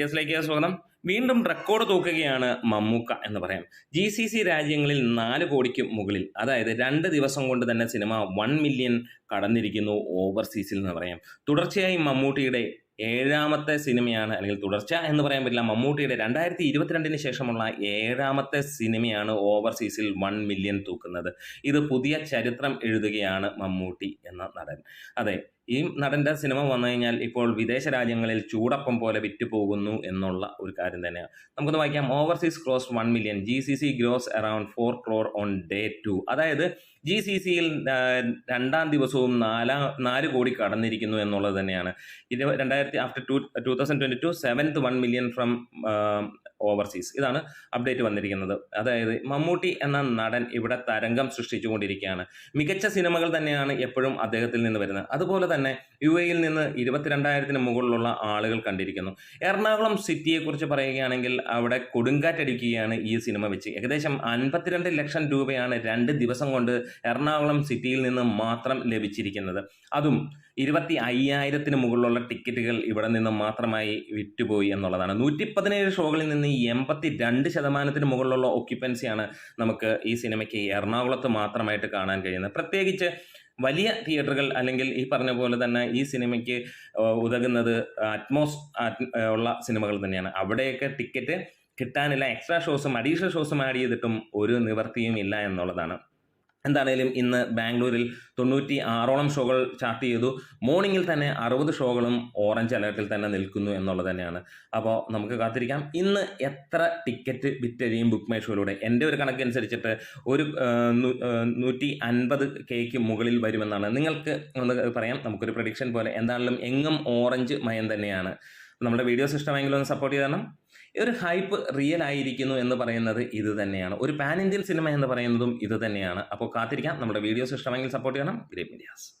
ഡിയസിലേക്ക് സ്വാഗതം. വീണ്ടും റെക്കോർഡ് തൂക്കുകയാണ് മമ്മൂക്ക എന്ന് പറയാം. ജി സി സി രാജ്യങ്ങളിൽ നാല് കോടിക്ക് മുകളിൽ അതായത് രണ്ട് ദിവസം കൊണ്ട് തന്നെ സിനിമ വൺ മില്യൺ കടന്നിരിക്കുന്നു ഓവർസീസിൽ എന്ന് പറയാം. തുടർച്ചയായി മമ്മൂട്ടിയുടെ ഏഴാമത്തെ സിനിമയാണ് അല്ലെങ്കിൽ തുടർച്ച എന്ന് പറയാൻ പറ്റില്ല മമ്മൂട്ടിയുടെ രണ്ടായിരത്തി ഇരുപത്തിരണ്ടിന് ശേഷമുള്ള ഏഴാമത്തെ സിനിമയാണ് ഓവർസീസിൽ വൺ മില്യൺ തൂക്കുന്നത്. ഇത് പുതിയ ചരിത്രം എഴുതുകയാണ് മമ്മൂട്ടി എന്ന നടൻ. അതെ ഈ നടന്റെ സിനിമ വന്നു കഴിഞ്ഞാൽ ഇപ്പോൾ വിദേശ രാജ്യങ്ങളിൽ ചൂടപ്പം പോലെ വിറ്റ് പോകുന്നു എന്നുള്ള ഒരു കാര്യം തന്നെയാണ് നമുക്കൊന്ന് വായിക്കാം. Overseas gross one million G C C gross around four crore on day two അതായത് ജി സി സിയിൽ രണ്ടാം ദിവസവും നാലാം നാല് കോടി കടന്നിരിക്കുന്നു എന്നുള്ളത് തന്നെയാണ്. ഇത് രണ്ടായിരത്തി after two two thousand twenty two seventh one million from overseas ഇതാണ് അപ്ഡേറ്റ് വന്നിരിക്കുന്നത്. അതായത് മമ്മൂട്ടി എന്ന നടൻ ഇവിടെ തരംഗം സൃഷ്ടിച്ചുകൊണ്ടിരിക്കുകയാണ്. മികച്ച സിനിമകൾ തന്നെയാണ് എപ്പോഴും അദ്ദേഹത്തിൽ നിന്ന് വരുന്നത്. അതുപോലെ തന്നെ യു എയിൽ നിന്ന് ഇരുപത്തിരണ്ടായിരത്തിന് മുകളിലുള്ള ആളുകൾ കണ്ടിരിക്കുന്നു. എറണാകുളം സിറ്റിയെക്കുറിച്ച് പറയുകയാണെങ്കിൽ അവിടെ കൊടുങ്കാറ്റടിക്കുകയാണ് ഈ സിനിമ വെച്ച്. ഏകദേശം അൻപത്തിരണ്ട് ലക്ഷം രൂപയാണ് രണ്ട് ദിവസം കൊണ്ട് എറണാകുളം സിറ്റിയിൽ നിന്ന് മാത്രം ലഭിച്ചിരിക്കുന്നത്. അതും ഇരുപത്തി അയ്യായിരത്തിന് മുകളിലുള്ള ടിക്കറ്റുകൾ ഇവിടെ നിന്ന് മാത്രമായി വിറ്റുപോയി എന്നുള്ളതാണ്. നൂറ്റി പതിനേഴ് ഷോകളിൽ നിന്ന് എൺപത്തി രണ്ട് ശതമാനത്തിന് മുകളിലുള്ള ഒക്യുപ്പൻസിയാണ് നമുക്ക് ഈ സിനിമയ്ക്ക് എറണാകുളത്ത് മാത്രമായിട്ട് കാണാൻ കഴിയുന്നത്. പ്രത്യേകിച്ച് വലിയ തിയേറ്ററുകൾ അല്ലെങ്കിൽ ഈ പറഞ്ഞ പോലെ തന്നെ ഈ സിനിമയ്ക്ക് ഉതകുന്നത് അറ്റ്മോസ് ഉള്ള സിനിമകൾ തന്നെയാണ്. അവിടെയൊക്കെ ടിക്കറ്റ് കിട്ടാനില്ല എക്സ്ട്രാ ഷോസും അഡീഷണൽ ഷോസും ആഡ് ചെയ്തിട്ടും ഒരു നിവർത്തിയും ഇല്ല എന്നുള്ളതാണ്. എന്താണേലും ഇന്ന് ബാംഗ്ലൂരിൽ തൊണ്ണൂറ്റി ആറോളം ഷോകൾ ചാർട്ട് ചെയ്തു. മോർണിംഗിൽ തന്നെ അറുപത് ഷോകളും ഓറഞ്ച് അലേർട്ടിൽ തന്നെ നിൽക്കുന്നു എന്നുള്ളത് തന്നെയാണ്. അപ്പോൾ നമുക്ക് കാത്തിരിക്കാം. ഇന്ന് എത്ര ടിക്കറ്റ് വിറ്റഴിയും ബുക്ക് മൈ ഷോയിലൂടെ എന്റെ ഒരു കണക്കനുസരിച്ചിട്ട് ഒരു നൂറ്റി അൻപത് കേക്ക് മുകളിൽ വരുമെന്നാണ്. നിങ്ങൾക്ക് ഒന്ന് പറയാം. നമുക്കൊരു പ്രഡിക്ഷൻ പോലെ എന്താണെങ്കിലും എങ്ങും ഓറഞ്ച് മയം തന്നെയാണ്. നമ്മുടെ വീഡിയോസ് ഇഷ്ടമെങ്കിലും ഒന്ന് സപ്പോർട്ട് ചെയ്തണം ഒരു ഹൈപ്പ് റിയൽ ആയിരിക്കുന്നു എന്ന് പറയുന്നത് ഇത് തന്നെയാണ്. ഒരു പാൻ ഇന്ത്യൻ സിനിമ എന്ന് പറയുന്നതും ഇത് തന്നെയാണ്. അപ്പോൾ കാത്തിരിക്കാം. നമ്മുടെ വീഡിയോസ് ഇഷ്ടമെങ്കിൽ സപ്പോർട്ട് ചെയ്യണം. Great medias.